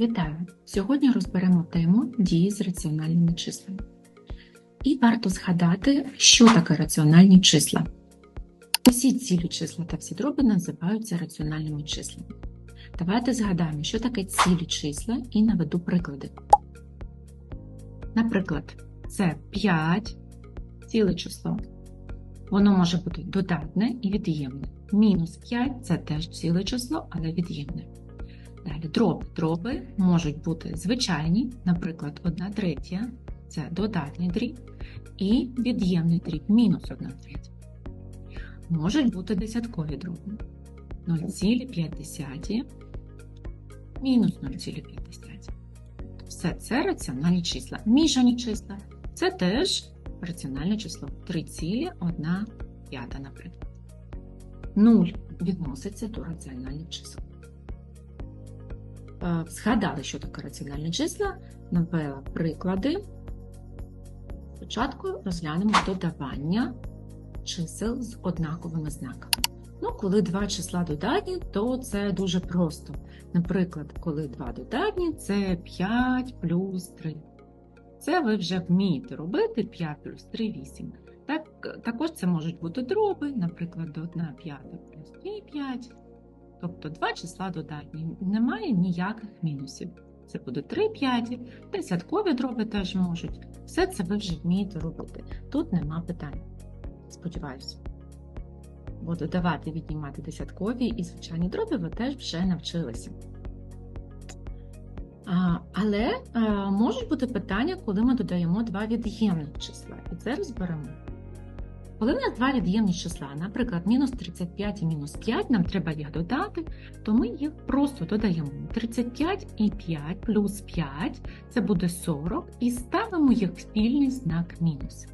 Вітаю! Сьогодні розберемо тему дії з раціональними числами. І варто згадати, що таке раціональні числа. Усі цілі числа та всі дроби називаються раціональними числами. Давайте згадаємо, що таке цілі числа, і наведу приклади. Наприклад, це 5 ціле число. Воно може бути додатне і від'ємне. Мінус 5 це теж ціле число, але від'ємне. Далі дроби. Дроби можуть бути звичайні, наприклад, 1 третя це додатний дріб, і від'ємний дріб мінус 1 третя. Можуть бути десяткові дроби. 0,5 мінус 0,5. Все це раціональні числа. Мішані числа це теж раціональне число 3,1 наприклад. 0 відноситься до раціональних чисел. Е, Згадали, що таке раціональні числа, навела приклади. Спочатку розглянемо додавання чисел з однаковими знаками. Ну, коли два числа додатні, то це дуже просто. Наприклад, коли два додатні, це 5 плюс 3. Це ви вже вмієте робити 5 плюс 3 8. Так, також це можуть бути дроби, наприклад, 1 п'ята плюс 2 5. Тобто два числа додатні. Немає ніяких мінусів. Це буде 3 п'яті, десяткові дроби теж можуть. Все це ви вже вмієте робити. Тут нема питань. Сподіваюся. Бо додавати, віднімати десяткові і звичайні дроби ви теж вже навчилися. Але а, можуть бути питання, коли ми додаємо два від'ємних числа. І це розберемо. Коли в нас два від'ємні числа, наприклад, мінус 35 і мінус 5, нам треба їх додати, то ми їх просто додаємо. 35 і 5 плюс 5 це буде 40, і ставимо їх в спільний знак мінус.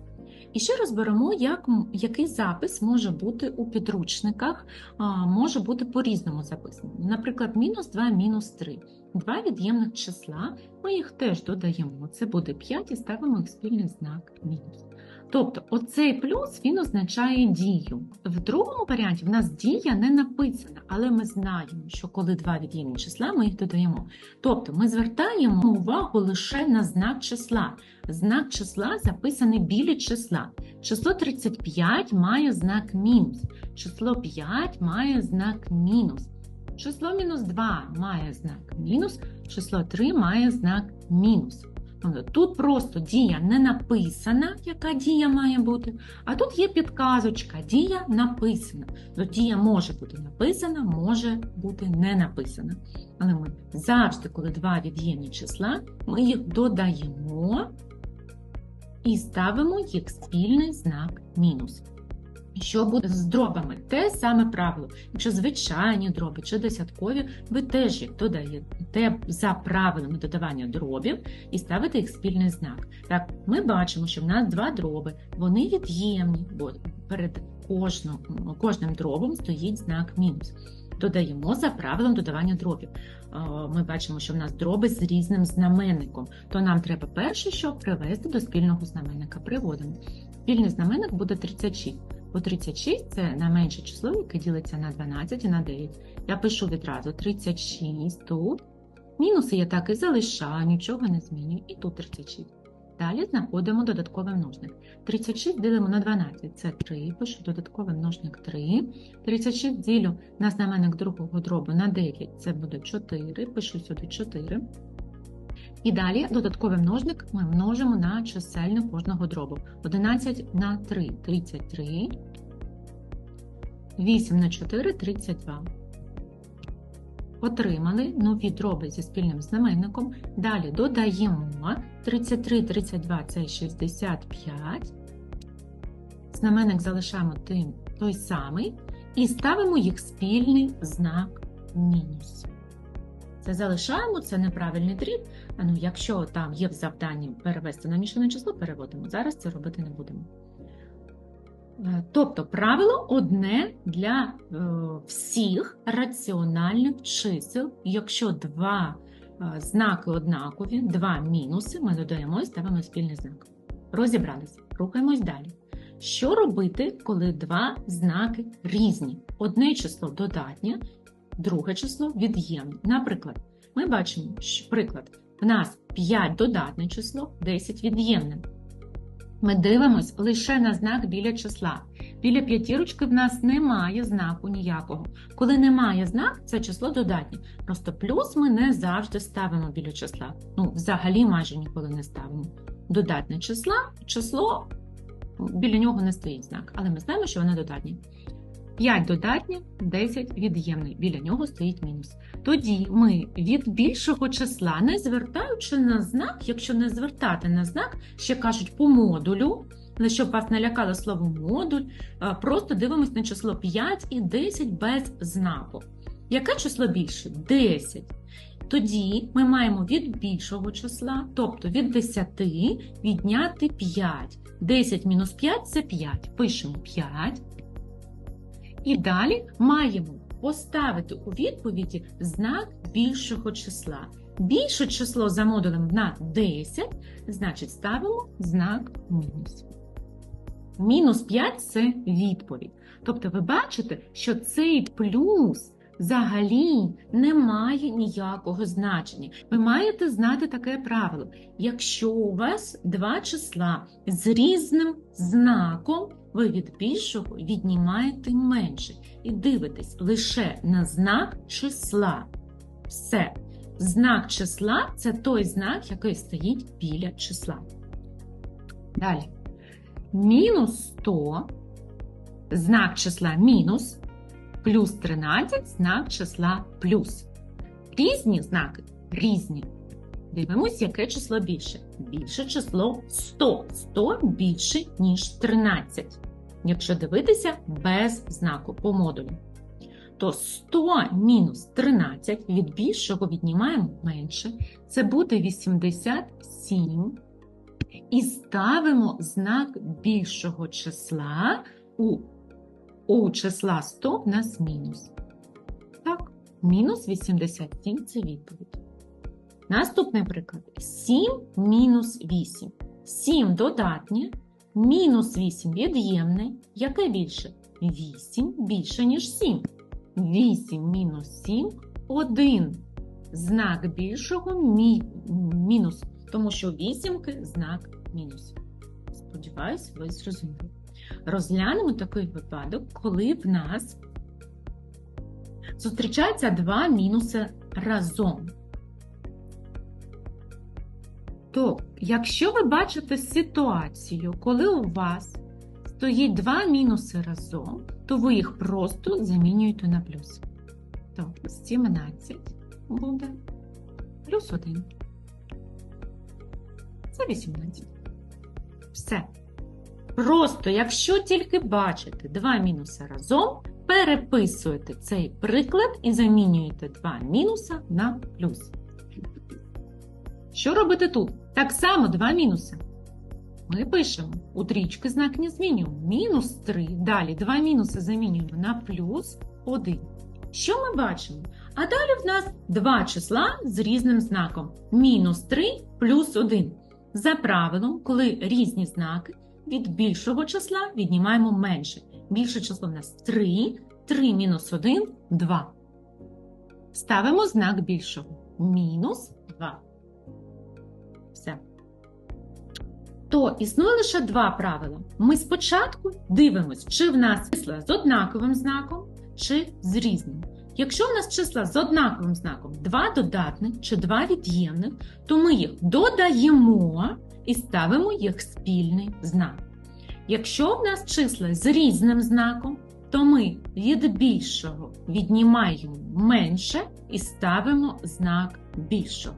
І ще розберемо, як, який запис може бути у підручниках, а, може бути по-різному записаний. Наприклад, мінус 2, мінус 3. Два від'ємних числа, ми їх теж додаємо. Це буде 5 і ставимо їх в спільний знак мінус. Тобто оцей плюс він означає дію. В другому варіанті в нас дія не написана, але ми знаємо, що коли два від'ємні числа, ми їх додаємо. Тобто ми звертаємо увагу лише на знак числа. Знак числа записаний біля числа. Число 35 має знак мінус, число 5 має знак мінус. Число мінус 2 має знак мінус, число 3 має знак мінус. Тут просто дія не написана, яка дія має бути, а тут є підказочка, дія написана. То дія може бути написана, може бути не написана. Але ми завжди, коли два від'ємні числа, ми їх додаємо і ставимо їх спільний знак мінус. Що буде з дробами? Те саме правило. Якщо звичайні дроби чи десяткові, ви теж їх додаєте за правилами додавання дробів і ставите їх спільний знак. Так, ми бачимо, що в нас два дроби, вони від'ємні, бо перед кожним, кожним дробом стоїть знак мінус. Додаємо за правилом додавання дробів. Ми бачимо, що в нас дроби з різним знаменником, то нам треба перше, що привести до спільного знаменника. Приводимо. Спільний знаменник буде 36. Бо 36 це найменше число, яке ділиться на 12 і на 9. Я пишу відразу 36 тут. Мінуси я так і залишаю, нічого не змінюю. І тут 36. Далі знаходимо додатковий множник. 36 ділимо на 12, це 3, пишу додатковий множник 3. 36 ділю на знаменник другого дробу на 9, це буде 4, пишу сюди 4. І далі додатковий множник ми множимо на чисельник кожного дробу. 11 на 3 33, 8 на 4 32. Отримали нові дроби зі спільним знаменником. Далі додаємо 33, 32 це 65. Знаменник залишаємо тим той самий. І ставимо їх спільний знак мінус. Це залишаємо, це неправильний дріб. Ну, якщо там є в завданні перевести на мішане число, переводимо. Зараз це робити не будемо. Тобто правило одне для е, всіх раціональних чисел. Якщо два е, знаки однакові, два мінуси, ми додаємо і ставимо спільний знак. Розібралися, рухаємось далі. Що робити, коли два знаки різні? Одне число додатнє, друге число від'ємне. Наприклад, Ми бачимо, що приклад, в нас 5 додатне число, 10 від'ємне. Ми дивимось лише на знак біля числа. Біля п'ятірочки в нас немає знаку ніякого. Коли немає знак, це число додатнє. Просто плюс ми не завжди ставимо біля числа. Ну, взагалі майже ніколи не ставимо. Додатне числа, число біля нього не стоїть знак, але ми знаємо, що воно додатнє. 5 додатнє, 10 від'ємне. Біля нього стоїть мінус. Тоді ми від більшого числа, не звертаючи на знак, якщо не звертати на знак, ще кажуть по модулю, але щоб вас не лякало слово модуль, просто дивимось на число 5 і 10 без знаку. Яке число більше? 10. Тоді ми маємо від більшого числа, тобто від 10 відняти 5. 10 мінус 5 це 5. Пишемо 5. І далі маємо поставити у відповіді знак більшого числа. Більше число за модулем на 10, значить ставимо знак мінус. Мінус 5 це відповідь. Тобто ви бачите, що цей плюс взагалі не має ніякого значення. Ви маєте знати таке правило. Якщо у вас два числа з різним знаком, ви від більшого віднімаєте менше і дивитесь лише на знак числа. Все. Знак числа це той знак, який стоїть біля числа. Далі. Мінус 100, знак числа мінус, плюс 13, знак числа плюс. Різні знаки різні. Дивимось, яке число більше. Більше число 100. 100 більше, ніж 13. Якщо дивитися без знаку по модулю. То 100 мінус 13 від більшого віднімаємо менше. Це буде 87. І ставимо знак більшого числа у, у числа 100 в нас мінус. Так, мінус 87 це відповідь. Наступний приклад. 7 мінус 8. 7 додатнє, мінус 8 від'ємне. Яке більше? 8 більше, ніж 7. 8 мінус 7 – 1. Знак більшого мі... мінус, тому що у вісімки знак мінус. Сподіваюсь, ви зрозуміли. Розглянемо такий випадок, коли в нас зустрічаються два мінуси разом. То, якщо ви бачите ситуацію, коли у вас стоїть два мінуси разом, то ви їх просто замінюєте на плюс. Тобто 17 буде плюс 1. Це 18. Все. Просто, якщо тільки бачите два мінуси разом, переписуєте цей приклад і замінюєте два мінуса на плюс. Що робити тут? Так само два мінуси. Ми пишемо у трічки знак не змінюємо. Мінус 3. Далі два мінуси замінюємо на плюс 1. Що ми бачимо? А далі в нас два числа з різним знаком. Мінус 3 плюс 1. За правилом, коли різні знаки, від більшого числа віднімаємо менше. Більше число в нас 3, 3 мінус 1 – 2. Ставимо знак більшого. Мінус 2. Все. То існує лише два правила. Ми спочатку дивимося, чи в нас числа з однаковим знаком, чи з різним. Якщо в нас числа з однаковим знаком два додатних чи два від'ємних, то ми їх додаємо і ставимо їх спільний знак. Якщо в нас числа з різним знаком, то ми від більшого віднімаємо менше і ставимо знак більшого.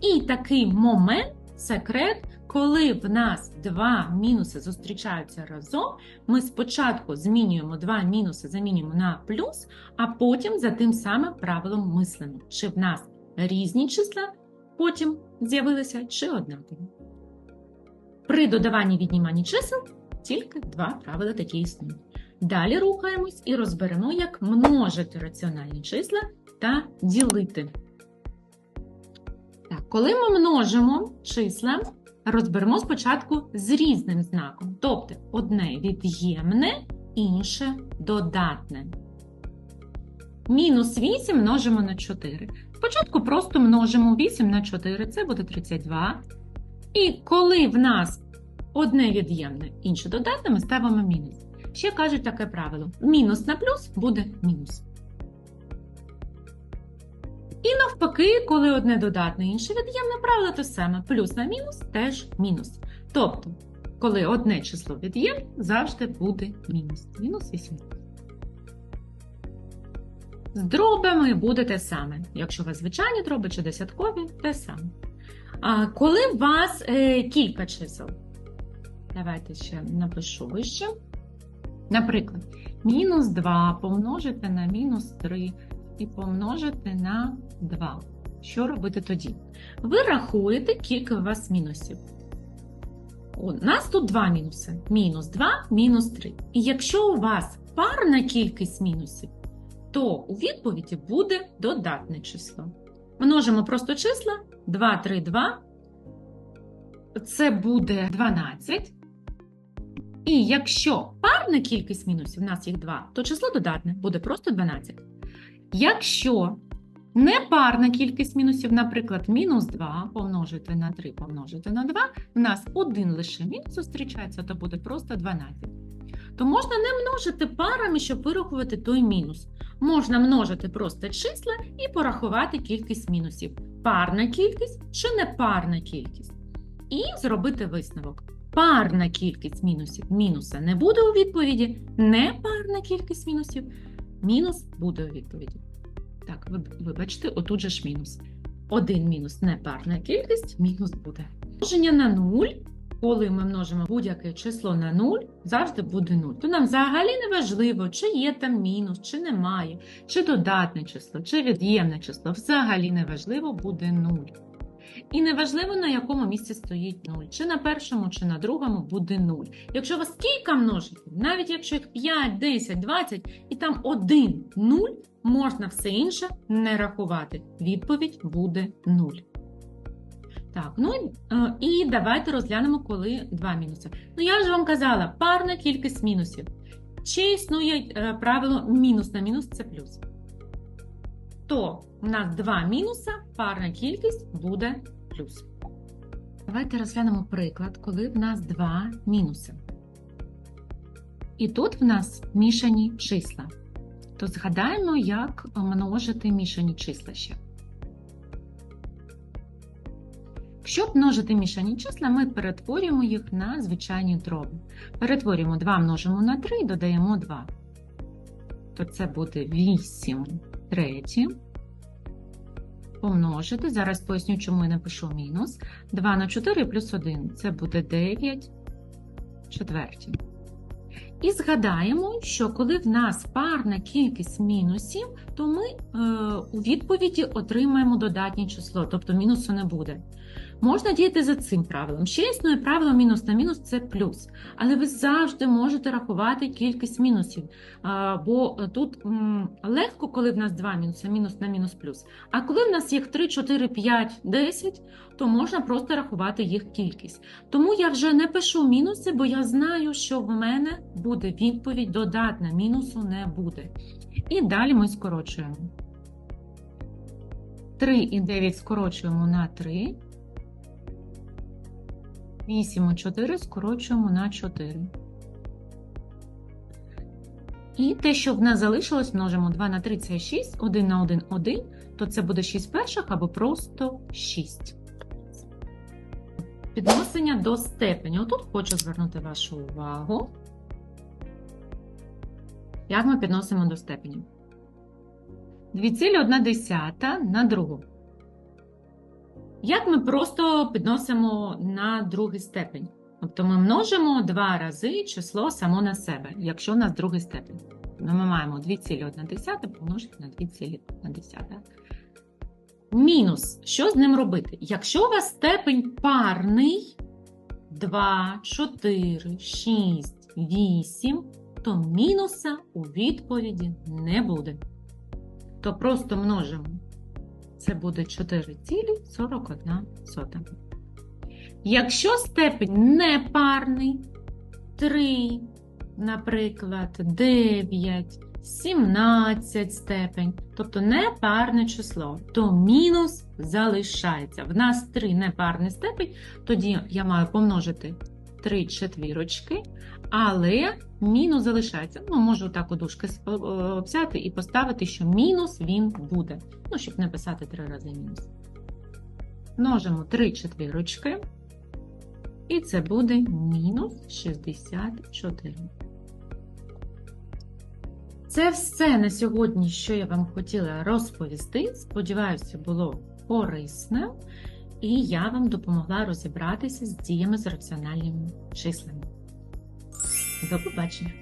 І такий момент, секрет, коли в нас два мінуси зустрічаються разом, ми спочатку змінюємо два мінуси, замінюємо на плюс, а потім за тим самим правилом мислимо, чи в нас різні числа потім з'явилися, чи однакові. При додаванні відніманні чисел тільки два правила такі існують. Далі рухаємось і розберемо, як множити раціональні числа та ділити. Так, коли ми множимо числа, розберемо спочатку з різним знаком. Тобто одне від'ємне, інше додатне. Мінус 8 множимо на 4. Спочатку просто множимо 8 на 4, це буде 32. І коли в нас одне від'ємне, інше додатне, ми ставимо мінус. Ще кажуть таке правило: мінус на плюс буде мінус. І навпаки, коли одне додатне, інше від'ємне правило те саме. Плюс на мінус теж мінус. Тобто, коли одне число від'ємне, завжди буде мінус. Мінус 8. З дробами буде те саме. Якщо вас звичайні дроби чи десяткові, те саме. А коли у вас е, кілька чисел, давайте ще напишу вище. Наприклад, мінус 2 помножити на мінус 3 і помножити на 2. Що робити тоді? Ви рахуєте, кілька у вас мінусів. У нас тут два мінуси. Мінус 2, мінус 3. І якщо у вас парна кількість мінусів, то у відповіді буде додатне число. Множимо просто числа 2, 3, 2. Це буде 12. І якщо парна кількість мінусів, у нас їх 2, то число додатне буде просто 12. Якщо непарна кількість мінусів, наприклад, мінус 2 помножити на 3 помножити на 2, в нас один лише мінус зустрічається, то буде просто 12. То можна не множити парами, щоб вирахувати той мінус. Можна множити просто числа і порахувати кількість мінусів. Парна кількість чи непарна кількість. І зробити висновок. Парна кількість мінусів мінуса не буде у відповіді, непарна кількість мінусів мінус буде у відповіді. Так, вибачте, отут же ж мінус. Один мінус непарна кількість, мінус буде. Множення на 0, коли ми множимо будь-яке число на 0, завжди буде 0. То нам взагалі не важливо, чи є там мінус, чи немає, чи додатне число, чи від'ємне число. Взагалі не важливо, буде 0. І неважливо, на якому місці стоїть 0. Чи на першому, чи на другому буде 0. Якщо у вас кілька множиків, навіть якщо їх 5, 10, 20, і там один 0, можна все інше не рахувати. Відповідь буде 0. Так, ну і давайте розглянемо, коли два мінуси. Ну, я ж вам казала, парна кількість мінусів. Чи існує е, правило мінус на мінус це плюс. То у нас два мінуса, парна кількість буде плюс. Давайте розглянемо приклад, коли в нас два мінуси. І тут в нас мішані числа. То згадаємо, як множити мішані числа ще. Щоб множити мішані числа, ми перетворюємо їх на звичайні дроби. Перетворюємо 2 множимо на 3 і додаємо 2. То це буде 8 треті. Помножити. Зараз поясню, чому я напишу мінус. 2 на 4 плюс 1. Це буде 9 четверті. І згадаємо, що коли в нас парна кількість мінусів, то ми е, у відповіді отримаємо додатнє число, тобто мінусу не буде. Можна діяти за цим правилом. Ще існує правило мінус на мінус це плюс. Але ви завжди можете рахувати кількість мінусів. Бо тут легко, коли в нас два мінуси, мінус на мінус плюс. А коли в нас їх 3, 4, 5, 10, то можна просто рахувати їх кількість. Тому я вже не пишу мінуси, бо я знаю, що в мене буде відповідь додатна, мінусу не буде. І далі ми скорочуємо. 3 і 9 скорочуємо на 3. 8 і 4 скорочуємо на 4. І те, що в нас залишилось, множимо 2 на 3 це 6, 1 на 1 1, то це буде 6 перших або просто 6. Підносення до степені. Отут хочу звернути вашу увагу. Як ми підносимо до степені? 2,1 на другу. Як ми просто підносимо на другий степень? Тобто ми множимо два рази число само на себе, якщо у нас другий степень. Ну, ми маємо 2,1 помножити на 2,1. Мінус. Що з ним робити? Якщо у вас степень парний 2, 4, 6, 8, то мінуса у відповіді не буде. То просто множимо це буде 4,41. Якщо степень непарний, 3, наприклад, 9, 17 степень, тобто непарне число, то мінус залишається. В нас 3 непарний степень, тоді я маю помножити 3 четвірочки, але мінус залишається. Ну, можу так у дужки е, взяти і поставити, що мінус він буде. Ну, щоб не писати 3 рази мінус. Множимо 3 четвірочки, і це буде мінус 64. Це все на сьогодні, що я вам хотіла розповісти. Сподіваюся, було корисне, і я вам допомогла розібратися з діями з раціональними числами. До побачення!